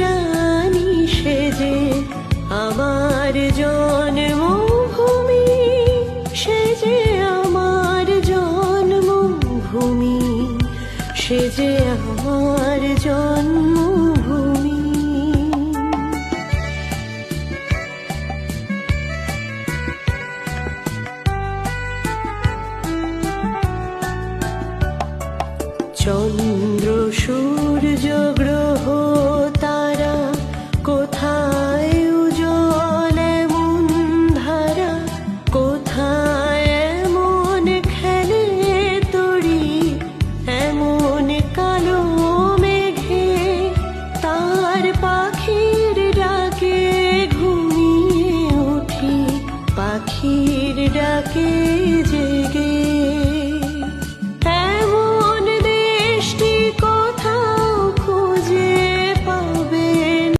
রানী সেজে আমার জন্মভূমি সেজে আমার জন্মভূমি সেজে আমার জন্মভূমি। চন্দ্র পাখির ডাকে